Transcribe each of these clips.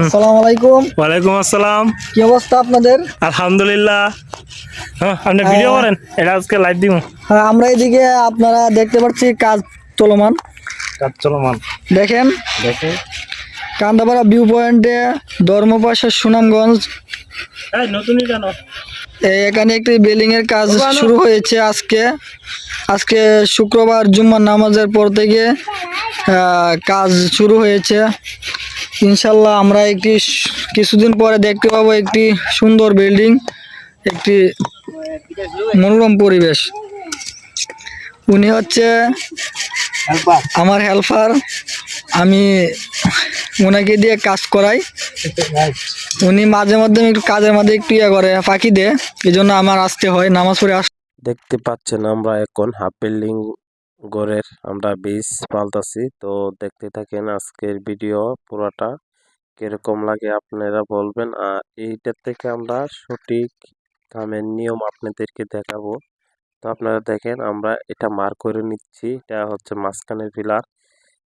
আসসালামু আলাইকুম। ওয়ালাইকুম আসসালাম। কি অবস্থা আপনাদের? আলহামদুলিল্লাহ। হ্যাঁ আপনি ভিডিও করেন এটা আজকে লাইভ দিব। হ্যাঁ আমরা এদিকে আপনারা দেখতে পাচ্ছি কাজ চলমান। কাজ চলমান। দেখেন। দেখে কান্দাপাড়া ভিউ পয়েন্টে ধর্মপাশা সুনামগঞ্জ। নতুনই কেন? এখানে একটি বিল্ডিং এর কাজ শুরু হয়েছে আজকে। আজকে শুক্রবার জুম্মার নামাজের পর থেকে আহ, কাজ শুরু হয়েছে। ইনশাল্লাহ আমরা একটি কিছুদিন পরে দেখতে পাবো একটি সুন্দর বিল্ডিং, একটি মনোরম পরিবেশ। উনি হচ্ছে আমার হেল্পার আমি ওনাকে দিয়ে কাজ করাই। উনি মাঝে মধ্যে একটু কাজের মধ্যে একটু ইয়ে করে, ফাঁকি দেয়। এই জন্য আমার আসতে হয়, নামাজ পড়ে আস দেখতে পাচ্ছেন আমরা এখন হাফ বিল্ডিং গড়ের আমরা বীজ পাল্টাছি তো দেখতে থাকেন আজকের ভিডিও পুরাটা কীরকম লাগে আপনারা বলবেন। আর এইটার থেকে আমরা সঠিক দামের নিয়ম আপনাদেরকে দেখাবো। তো আপনারা দেখেন আমরা এটা মার করে নিচ্ছি। এটা হচ্ছে মাঝখানের পিলার।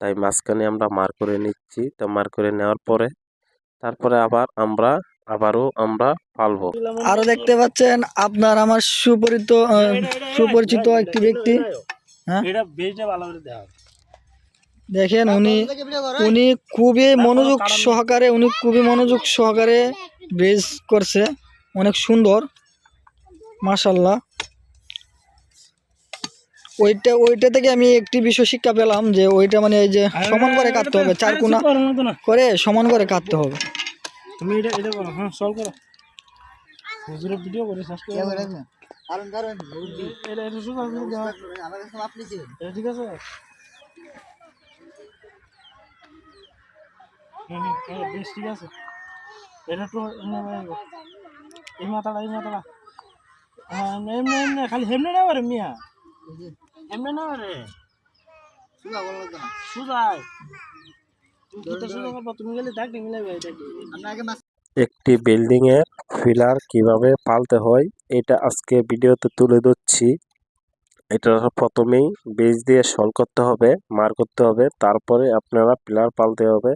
তাই মাঝখানে আমরা মার করে নিচ্ছি। তো মার করে নেওয়ার পরে তারপরে আবার আমরা, আবারও আমরা পালবো। আরও দেখতে পাচ্ছেন আপনার আমার সুপরিচিত সুপরিচিত একটি ব্যক্তি। হ্যাঁ? এটা বেজটা ভালো করে দেওয়া দেখেন উনি উনি খুবই মনোযোগ সহকারে উনি খুবই মনোযোগ সহকারে ব্রিজ করছে। অনেক সুন্দর। মাশাল্লাহ ওইটা ওইটা থেকে আমি একটি বিষয় শিক্ষা পেলাম যে ওইটা মানে এই যে সমান করে কাটতে হবে চার কোনা করে সমান করে কাটতে হবে। তুমি এটা এটা করো হ্যাঁ সলভ করো। ভিডিও করে সাবস্ক্রাইব করো এটা এটা শুধু আমি দাও এটা ঠিক আছে। হুম হুম হ্যাঁ, বেশ ঠিক আছে। এটা তো এমনি বানাবো। এই মাথাটা এই মাথাটা। হ্যাঁ এমনি এমনি এমনি খালি হেমনে না পারে মিয়া। এমনি না। পারে সুজাই তুমি কিতা সুজা করবা তুমি গেলে দেখ মিলাইবে এটা কি একটি বিল্ডিং এর ফিলার কীভাবে পালতে হয়, এটা আজকে ভিডিওতে তুলে ধরছি। এটা প্রথমেই বেজ দিয়ে সল করতে হবে মার করতে হবে, তারপরে আপনারা পিলার পালতে হবে।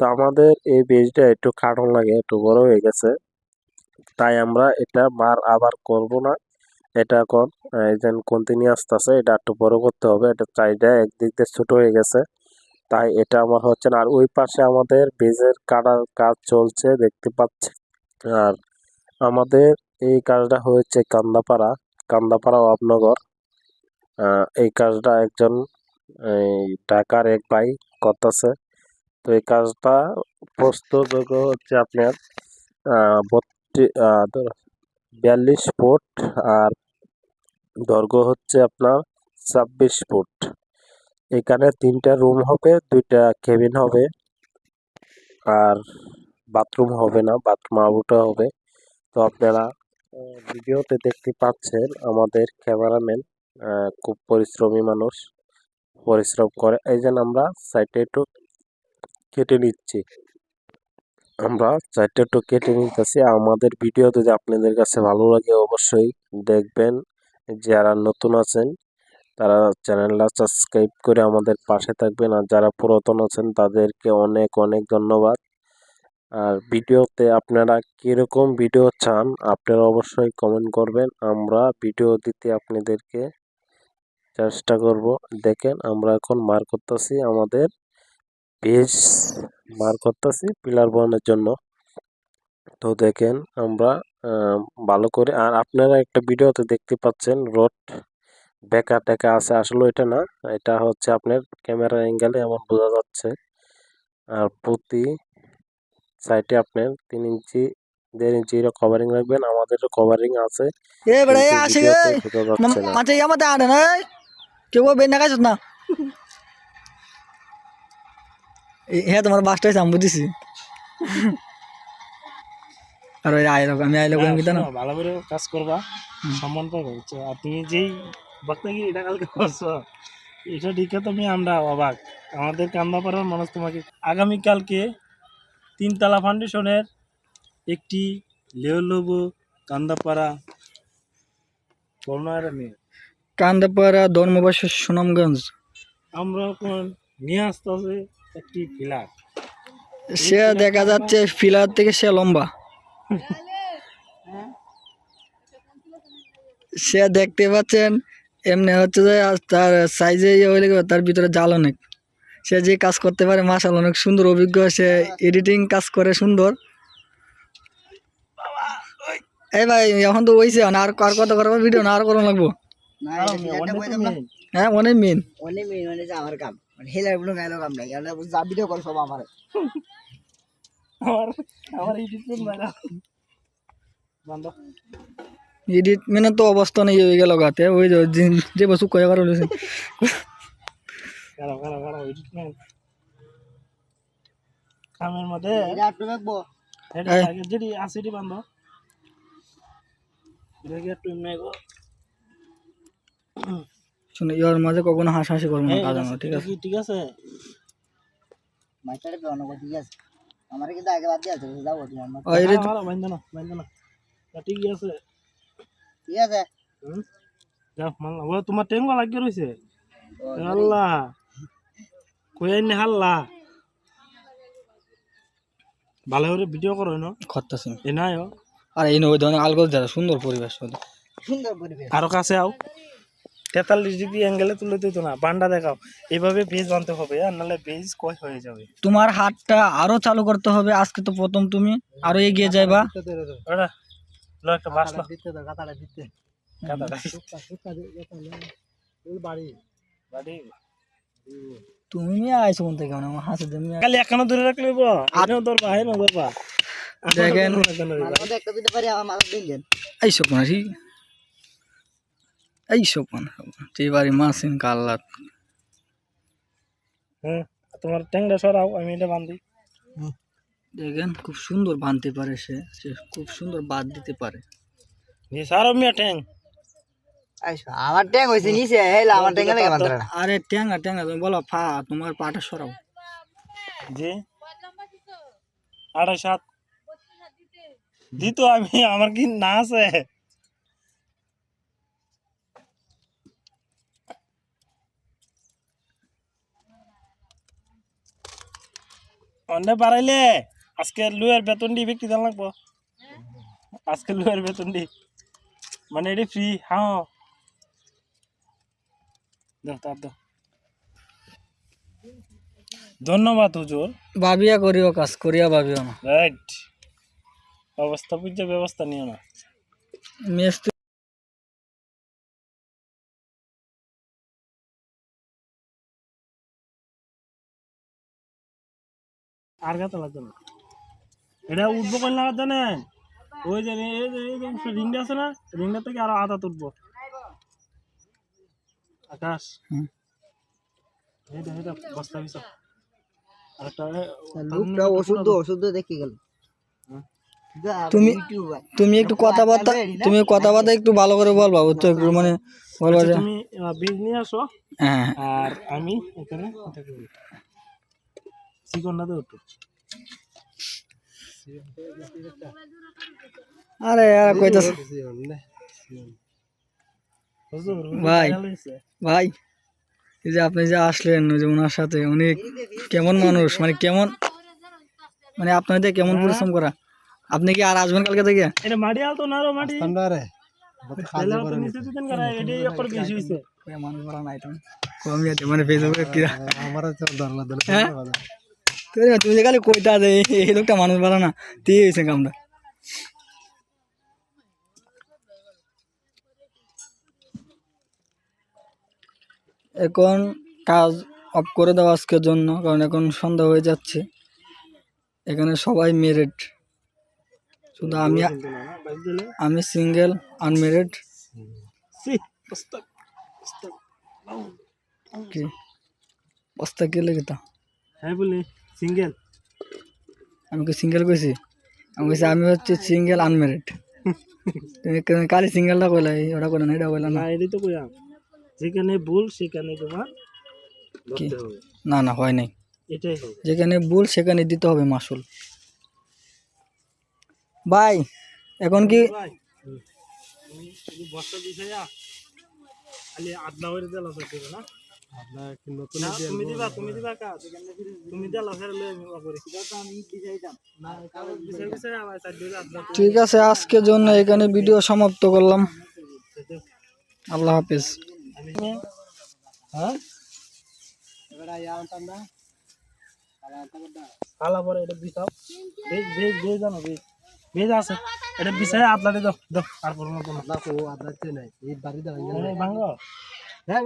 তো আমাদের এই বেজটা একটু খাটন লাগে, একটু বড় হয়ে গেছে। তাই আমরা এটা মার আবার করব না। এটা এখন যেন কন্টিনিউয়াস আছে এটা একটু বড় করতে হবে। এটা চাইটা একদিক দিয়ে ছোট হয়ে গেছে। তাই এটা আমার হচ্ছে না। আর ওই পাশে আমাদের বেজের কাটার কাজ চলছে, দেখতে পাচ্ছি আর আমাদের এই কাজটা হয়েছে কান্দাপাড়া কান্দাপাড়া অবনগর। এই কাজটা একজন, এই ঢাকার এক ভাই করতেছে। তো এই কাজটা প্রস্তুত হচ্ছে আপনার বিয়াল্লিশ ফুট আর দৈর্ঘ্য হচ্ছে আপনার ছাব্বিশ ফুট। এখানে তিনটা রুম হবে, দুইটা কেবিন হবে। আর বাথরুম হবে না, বাথরুম আউটও হবে। তো আপনারা ভিডিওতে দেখতে পাচ্ছেন আমাদের ক্যামেরাম্যান খুব পরিশ্রমী মানুষ, পরিশ্রম করে। এই জন্য আমরা সাইডে একটু কেটে নিচ্ছি। আমরা সাইডে একটু কেটে নিতেছি। আমাদের ভিডিও যদি আপনাদের কাছে ভালো লাগে অবশ্যই দেখবেন। যারা নতুন আছেন, তারা চ্যানেলটা সাবস্ক্রাইব করে আমাদের পাশে থাকবেন। আর যারা পুরাতন আছেন, তাদেরকে অনেক অনেক ধন্যবাদ। আর ভিডিওতে আপনারা কীরকম ভিডিও চান, আপনারা অবশ্যই কমেন্ট করবেন। আমরা ভিডিও দিতে আপনাদেরকে চেষ্টা করব। দেখেন, আমরা এখন মার করতেছি আমাদের পেজ মার করতেছি পিলার বানানোর জন্য। তো দেখেন, আমরা ভালো করে, আর আপনারা একটা ভিডিওতে দেখতে পাচ্ছেন, রোড বেকা টেকা আছে। আসলে এটা না, এটা হচ্ছে আপনার ক্যামেরা অ্যাঙ্গেলে এমন বোঝা যাচ্ছে। আর প্রতি সাইডে আপনার তিন ইঞ্চি দেড় ইঞ্চি কভারিং রাখবেন আমাদেরও কভারিং আছে। এ বেড়া আসে মাঝে আমাদের এই। কেউ বের না খাইছ না। হ্যাঁ তোমার বাসটাই আমি বুঝিছি আর ওই আয় লোক আমি আমি না ভালো করে কাজ করবা সম্মান পাবে? আর তুমি যেই এটা কালকে করছ এটা দেখে তুমি আমরা অবাক। আমাদের কান্দাপাড়ার মানুষ তোমাকে আগামীকালকে তিনতলা ফাউন্ডেশনের একটি লেওলবো কান্দাপাড়া কান্দাপাড়া ধর্মপাশা সুনামগঞ্জ। আমরা এখন নিয়ে আসতে হবে একটি ফিলার। সে দেখা যাচ্ছে ফিলার থেকে সে লম্বা। সে দেখতে পাচ্ছেন এমনি হচ্ছে যে তার সাইজে ইয়ে হইলে তার ভিতরে জাল অনেক। সে যে কাজ করতে পারে মাসাল অনেক সুন্দর অভিজ্ঞ সে এডিটিং কাজ করে সুন্দর। এই ভাই এখন তো ওইছে আর আর কত করব ভিডিও না আর করো লাগবো। হ্যাঁ অনেক মেন অনেক মেয়ে মানে আমার কাম। মানে হেলারগুলো গাইলো কাম নাই। কারণ যা ভিডিও করে সব আমার। আমার আমার এই ডিসপ্লে বন্ধ। এডিট মানে তো অবস্থা নেই হয়ে গেল গাতে ওই যে যে- যে বস্তু কয়ে করা হয়েছে কারও কারও কারও ডিসপ্লে কামের মধ্যে এটা একটু দেখব। এটা আগে যেটি আছে এটি বন্ধ। দেখি একটু শুনে ইয়ার মাঝে কখনো হাসাহাসি করব না কাজ ঠিক আছে। কি ঠিক আছে। অনেক ঠিক আছে। আমার কিন্তু আগে বাদ দিয়ে আছে যাব তুমি আমার আর বাইন্ধ না বাইন্ধ না। আছে। ঠিক আছে। হুম? যাও তোমার টেঙ্গা লাগিয়ে রয়েছে আল্লাহ। কই আইনে হাল্লা। ভালো করে ভিডিও করো না খরতাছি এ নাই ও। আর এই ওই ধরনের আলগোজ যারা সুন্দর পরিবেশ সুন্দর পরিবেশ। আরও কাছে আও। তেতাল্লিশ ডিগ্রি অ্যাঙ্গেলে তুলে দিত না বান্ডা দেখাও। এইভাবে বেজ বানতে হবে আর নাহলে বেজ কয় হয়ে যাবে? তোমার হাতটা আরও চালু করতে হবে আজকে তো প্রথম তুমি আরও এগিয়ে যাইবা। লো একটা দিতে দিতে বাড়ি। বাড়ি। তুমি আইছো কোন থেকে? মানে আমার হাসি তুমি খালি এখানে ধরে রাখলে আনেও ধরবা হেনও ধরবা। দেখেন। মাঝে মধ্যে একটা দিতে পারি আমার মাথা দিন এই সব না ঠিক এই সব না এবারে মাসিন কাল্লাত। হ্যাঁ তোমার ট্যাংটা সরাও আমি এটা বান্ধি। দেখেন খুব সুন্দর বাঁধতে পারে সে। সে খুব সুন্দর বাদ দিতে পারে। নি সারো মিয়া ট্যাং। আমার ট্যাং হয়েছে নিচে হেলা আমার ট্যাঙ্গা লেগে বান্ধা না আরে ট্যাঙ্গা ট্যাঙ্গা তুমি বলো ফা তোমার পাটা সরাও জি। আড়াই সাত। দিত আমি আমার কি না আছে অন্য বাড়াইলে আজকে লুয়ের বেতন দি বিক্রি দাম লাগবো। আজকে লুয়ের বেতন দি। মানে এটি ফ্রি হ্যাঁ দাও তার দাও। ধন্যবাদ হুজুর। ভাবিয়া করিও কাজ করিয়া ভাবিও না। রাইট অবস্থা বুঝে ব্যবস্থা নিও না। আর গাতে লাগবে না। এটা উঠবো কোন লাগাতে জানেন? ওই যে এই যে এই যে রিংটা আছে না? রিংটা থেকে আরও আধা তুলবো। আকাশ। বস্তা আরেকটা লোকটা দেখি গেল। তুমি ইউটিউবার তুমি একটু কথাবার্তা তুমি কথাবার্তা একটু ভালো করে বলবা বুঝছ? একটু মানে বলবা যে তুমি বীজ নিয়ে আসো। হ্যাঁ। আর আমি এখানে এটা করি। তো একটু আরে আর কইতাছ ভাই। ভাই এই যে আপনি যে আসলেন ওই যে ওনার সাথে উনি কেমন মানুষ? মানে কেমন মানে আপনাদের কেমন পরিশ্রম করা? আপনি কি আর আসবেন কালকে থেকে? এটা মাটি আলতো না মাটি? তুমি মানে হ্যাঁ যে খালি কইতা যে এই- এই লোকটা মানুষ মারা না দিয়ে হয়েছে কামটা। এখন কাজ অফ করে দাও আজকের জন্য কারণ এখন সন্ধ্যা হয়ে যাচ্ছে। এখানে সবাই মেরিড শুধু আমি। আমি সিঙ্গেল আনমেরিড। কি? বস্তা কে লেগে তা? হ্যাঁ বলি সিঙ্গেল আমি কি সিঙ্গেল কইছি? আমি কইছি আমি হচ্ছে সিঙ্গেল আনমেরিড তুমি কালি সিঙ্গেলটা কইলা ওটা কইলা না এটা কইলা না। না এটাই তো কইলাম। যেখানে ভুল সেখানে তোমার ধরতে হবে। না না হয় নাই। এটাই হবে যেখানে ভুল সেখানে দিতে হবে মাসুল। ভাই এখন কি ভাই হুম। তুমি শুধু বস্তা দিছে যা। খালি আদলা হয়ে দিলে তো না? না, তুমি দিবা তুমি দিবা কাজ। তুমি দিলা ফের লই আমি বাপরে আমি দিয়েছিলাম না বিষয় বিষয় আমার সাইড দিয়ে ঠিক আছে আজকের জন্য এখানে ভিডিও সমাপ্ত করলাম। আল্লাহ হাফিজ। আমি হ্যাঁ? পরে এটা বিছাও। বেজ বেজ জানো বেজ বেজ আছে। এটা বিছাই আপনাদের দাও দাও। আর মতো না আদাতে নাই। এই বাড়ি দাও ভাঙো। হ্যাঁ